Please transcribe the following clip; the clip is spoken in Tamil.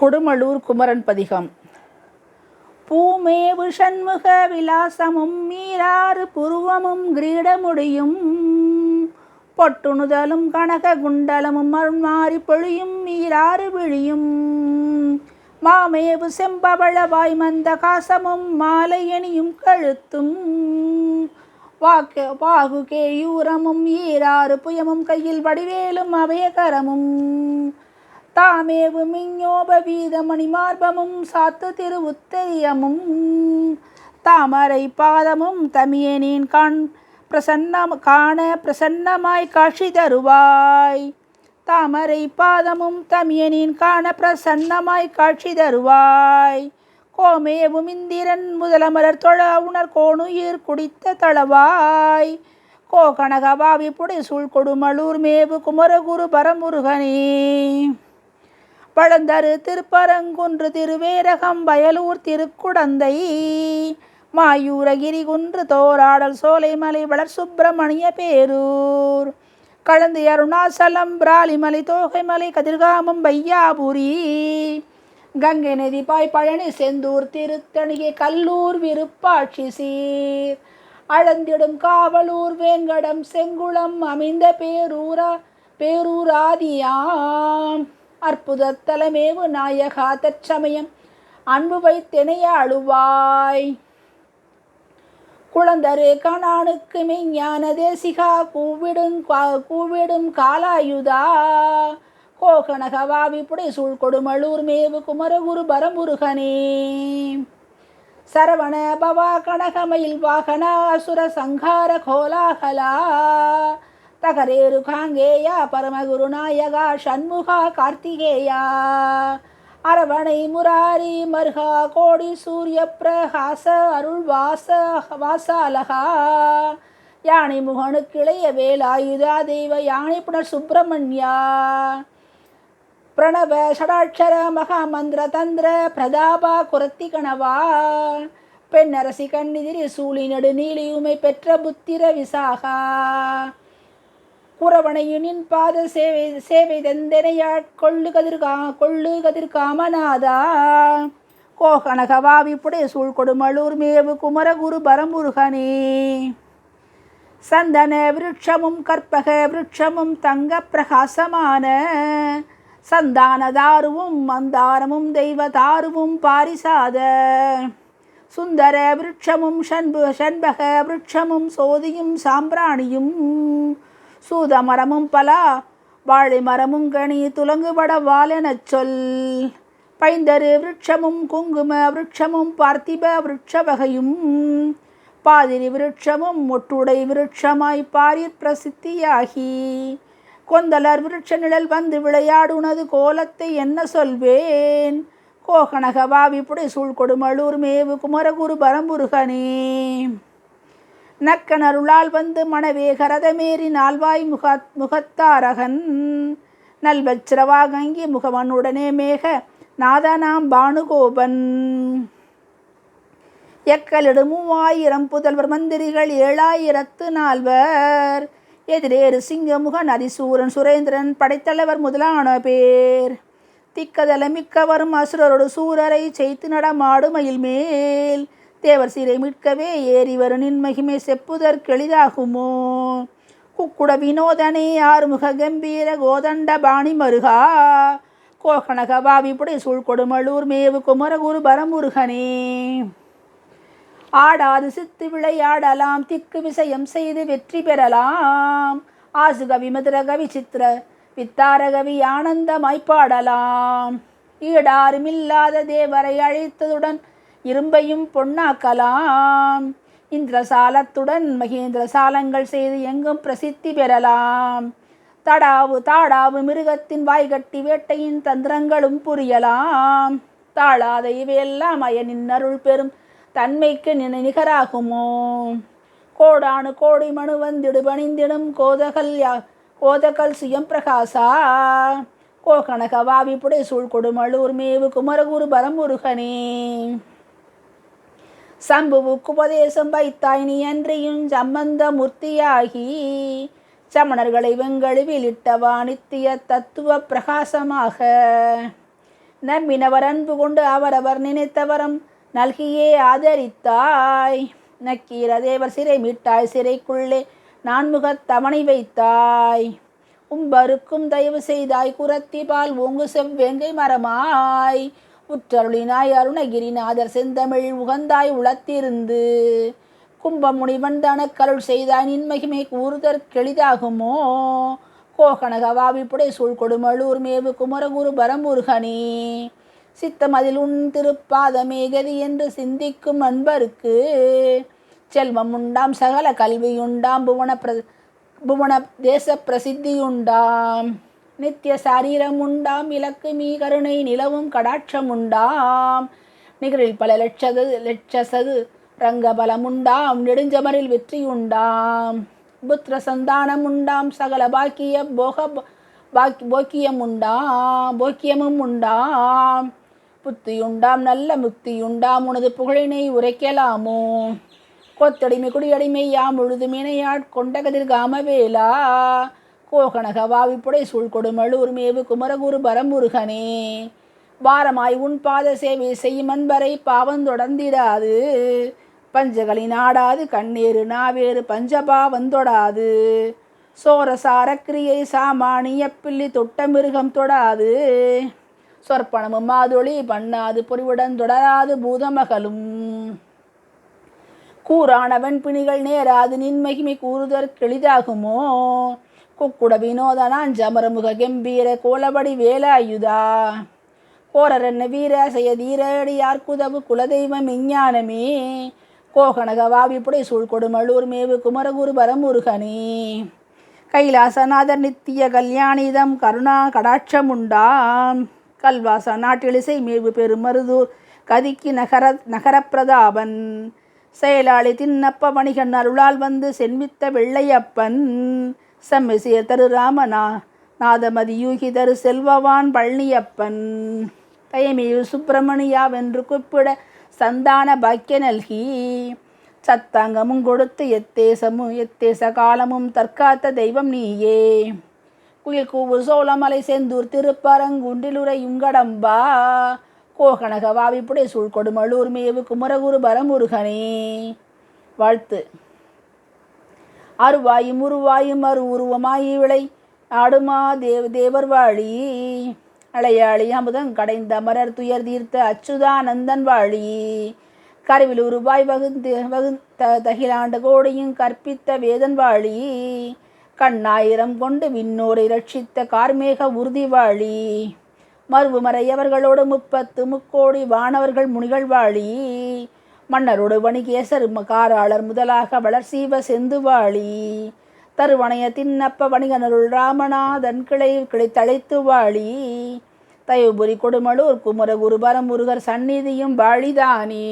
கொடுமளூர் குமரன் பதிகம். பூமேவு சண்முக விலாசமும் மீராறு புருவமும் கிரீடமுடியும். பொட்டுணுதலும் கனக குண்டலமும் அருண்மாறி பொழியும் மீராறு விழியும். மாமேவு செம்பவளவாய் மந்த காசமும் மாலையணியும் கழுத்தும். வாக்கு வாகுகேயூரமும் ஈராறு புயமும் கையில் வடிவேலும் அபயகரமும். தாமேவு மிஞ்ஞோப வீதமணி மார்பமும் சாத்து திரு உத்தரியமும் தாமரை பாதமும் தமியனின் கண் பிரசன்னம் காண பிரசன்னமாய் காட்சி தருவாய். தாமரை பாதமும் தமியனின் காண பிரசன்னமாய் காட்சி தருவாய். கோமேவும் இந்திரன் முதலமலர் தொழ உணர் கோணுயிர் குடித்த தளவாய். கோகனகவாவி புடை சூழ் கொடுமளூர் மேவு குமரகுரு பரமுருகனே. பழந்தரு திருப்பரங்குன்று திருவேரகம் வயலூர் திருக்குடந்தை மாயூரகிரி குன்று தோராடல் சோலைமலை வளர் சுப்பிரமணிய பேரூர் கலந்து அருணாசலம் பிராலிமலை தோகைமலை கதிர்காமம் வையாபுரி கங்கை நதி பாய் பழனி செந்தூர் திருத்தணிகை கல்லூர் விருப்பாட்சி சீர் அளந்திடும் காவலூர் வேங்கடம் செங்குளம் அமைந்த பேரூரா பேரூராதியாம். அற்புத தலமேவு நாயகா தற்சமயம். அன்பு வைத்தெனைய அழுவாய். குழந்தரு கணானுக்கு மெய்ஞான தேசிகா கூவிடும் கூவிடும் காலாயுதா. கோகனகவாவி புடை சூழ் கொடுமளூர் மேவு குமரகுரு பரமுருகனே சரவண பவா கனகமயில் வாகன அசுர சங்கார கோலாகலா. தகரேரு காங்கேயா பரமகுருநாயகா சண்முகா கார்த்திகேயா. அரவணை முராரி மர்ஹா கோடி சூரிய பிரகாச அருள் வாச வாசாலகா. யானை முகனுக்கிளைய வேலாயுதா தெய்வ யானை புனர் சுப்பிரமணியா. பிரணவ ஷடாட்சர மகாமந்திர தந்திர பிரதாபா குரத்தி கணவா. பெண்ணரசி கண்ணிதிரி சூழி நெடு நீலியுமை பெற்ற புத்திர விசாகா. குறவனையுனின் பாத சேவை சேவை தந்தனையாட் கொள்ளு கதிர்கா கொள்ளு கதிர்காமநாதா. கோகனகவாவி வாவிப்புடைய சூழ் மேவு குமரகுரு பரமுருகனே சந்தன விருட்சமும் கற்பக விருட்சமும் தங்க பிரகாசமான சந்தானதாருவும் மந்தாரமும் தெய்வதாருவும் பாரிசாத. சுந்தர விருட்சமும் ஷண்பு ஷண்பக விருட்சமும் சோதியும் சாம்பிராணியும் சூத மரமும் பலா வாழை மரமும் கனி துலங்குபட வாலெனச் சொல். பைந்தரு விருட்சமும் குங்கும விருட்சமும் பார்த்திப விருட்ச வகையும் பாதிரி விருட்சமும் ஒட்டுடை விருட்சமாய் பாரிற் பிரசித்தியாகி. கொந்தலர் விருட்ச நிழல் வந்து விளையாடுனது கோலத்தை என்ன சொல்வேன்? கோகனக வாவி புடை சூழ் கொடுமளூர் மேவு குமரகுரு பரம்புருகனே. நக்கனருளால் வந்து மணவேகரதமேறி நால்வாய் முக முகத்தாரகன். நல்வச்சிரவாகங்கி முகவனுடனே மேக நாதனாம் பானுகோபன். எக்கலிடு மூவாயிரம் புதல்வர் மந்திரிகள் ஏழாயிரத்து நால்வர். எதிரேறு சிங்கமுகன் அதிசூரன் சுரேந்திரன் படைத்தலைவர் முதலான பேர். திக்கதல மிக்கவரும் அசுரரோடு சூரரை செய்து நடமாடுமையில் மேல் தேவர் சீரை மீட்கவே ஏறி மகிமை செப்புதற் செப்புதற்கெளிதாகுமோ குக்குட வினோதனே ஆறுமுக கம்பீர கோதண்ட பாணி மருகா? கோகனக வாவிப்புடை புடை மேவு குமரகுரு பரமுருகனே? ஆடாது சித்து விளையாடலாம் திக்கு விசயம் செய்து வெற்றி பெறலாம். ஆசுகவி மதுரகவி சித்திர வித்தாரகவி ஆனந்தமாய்ப்பாடலாம் ஆனந்தமாய் பாடலாம். ஈடாருமில்லாத தேவரை அழைத்ததுடன் இரும்பையும் பொன்னாக்கலாம். இந்திரசாலத்துடன் மகேந்திர சாலங்கள் செய்து எங்கும் பிரசித்தி பெறலாம். தடாவு தாடாவு மிருகத்தின் வாய்கட்டி வேட்டையின் தந்திரங்களும் புரியலாம். தாழாத இவையெல்லாம் அயனின் அருள் பெறும் தன்மைக்கு நினை நிகராகுமோ? கோடானு கோடி மனு வந்திடு பணிந்திடும் கோதகல் யா கோதகல் சுயம் பிரகாசா. கோகனக வாவி புடை சூழ் கொடுமளூர் மேவு குமரகுரு பரமுருகனே. சம்புவுக்கு உபதேசம் வைத்தாய் நீ அன்றியும் சம்பந்த மூர்த்தியாகி சமணர்களை வெங்கழுவில் இட்டவா நித்திய தத்துவ பிரகாசமாக நம்பினவர் அன்பு கொண்டு அவரவர் நினைத்தவரம் நல்கியே ஆதரித்தாய். நக்கீர தேவர் சிறை மீட்டாய் சிறைக்குள்ளே நான்முகத் தவணை வைத்தாய். உம்பருக்கும் தயவு செய்தாய் குரத்தி பால் ஓங்கு செவ்வேங்கை மரமாய். உற்றருளினாய் அருணகிரிநாதர் செந்தமிழ் உகந்தாய் உளத்திருந்து. கும்பமுனிவன் தனக்கருள் செய்தாய் நின்மகிமை கூறுதற்கெளிதாகுமோ கோகனகவாவி புடை சூழ் கொடுமளூர் மேவு குமரகுரு பரமுருகனே சித்தம் அதில் உன் திருப்பாதமே கதி என்று சிந்திக்கும் அன்பருக்கு. செல்வம் உண்டாம் சகல கல்வியுண்டாம் புவன பிர புவன தேச பிரசித்தியுண்டாம். நித்திய சாரீரம் உண்டாம் இலக்கு மீ கருணை நிலவும் கடாட்சம் உண்டாம். நிகரில் பல லட்சது லட்சசது ரங்கபலம் உண்டாம் நெடுஞ்சமரில் வெற்றியுண்டாம் புத்திர சந்தானம் உண்டாம் சகல பாக்கிய போக பாக்கி போக்கியம் உண்டாம் போக்கியமும் உண்டாம். புத்தியுண்டாம் நல்ல முக்தியுண்டாம் உனது புகழினை உரைக்கலாமோ? கொத்தடிமை குடியடிமை யாம் முழுதுமினையாட் கொண்ட கதிர் காமவேலா கோகனக வாவிப்புடை சூழ் மேவு குமரகுரு பரம்புருகனே. வாரமாய் உன் பாத சேவை செய்யும் அன்பரை பாவம் தொடர்ந்திடாது. பஞ்சகளி நாடாது கண்ணேறு நாவேறு பஞ்சபாவந்தொடாது சோரசார கிரியை சாமானிய பில்லி தொட்ட மிருகம் தொடாது. சொற்பணமும் மாதொளி பண்ணாது பொறிவுடன் தொடராது பூதமகளும். கூறானவன் பிணிகள் நேராது நின் மகிமை கூறுதற்கெளிதாகுமோ குக்குட வினோதனான் ஜமரமுக கெம்பீர கோலபடி வேலாயுதா. கோரரன்ன வீர செய்ய யார்க்குதவு குதவு குலதெய்வம் விஞ்ஞானமே கோகனக வாவிப்புடை சூழ்கொடுமளூர் மேவு குமரகுரு பரமுருகனே. கைலாசநாதர் நித்திய கல்யாணிதம் கருணா கடாட்சமுண்டாம். கல்வாச நாட்டிலிசை மேவு பெருமருதூர் கதிக்கு நகர நகரப்பிரதாபன். செயலாளி தின்னப்ப வணிகன் அருளால் வந்து சென்மித்த வெள்ளையப்பன். செம்மிசையர் தரு ராமனா நாதமதி யூகி தரு செல்வவான் பழனியப்பன். தயமியு சுப்பிரமணியா வென்று கூப்பிட சந்தான பாக்கிய நல்கி. சத்தாங்கமும் கொடுத்து எத்தேசமும் எத்தேச காலமும் தற்காத்த தெய்வம் நீயே. குயில் கூவு சோளமலை செந்தூர் திருப்பரங்குன்றிலுரை உங்கடம்பா கோகனக வாவிப்புடை சூழ்கொடுமளூர் மேவு குமரகுரு பரமுருகனே. வாழ்த்து. அருவாயும் உருவாயும் அரு உருவமாய் விளை. ஆடுமா தேவ தேவர் வாழி. அலையாளி அமுதம் கடைந்த அமரர் துயர் தீர்த்த அச்சுதானந்தன் வாழி. கருவில் உருவாய் வகுந்து வகுந்த தகிலாண்டு கோடியும் கற்பித்த வேதன் வாழி. கண்ணாயிரம் கொண்டு விண்ணோரை ரட்சித்த கார்மேக உறுதி வாழி. மறுவுமறையவர்களோடு முப்பத்து முக்கோடி வானவர்கள் முனிகள் வாழி. மன்னரோடு வணிகேசர் காராளர் முதலாக வளர்சீவ செந்துவாளி. தருவணைய தின்னப்ப வணிகனருள் ராமநாதன் கிளை கிளை தழைத்து வாழி தயவுபுரி கொடுமலூர் குமரகுரு பரமுருகர் சந்நிதியும் வாழிதானே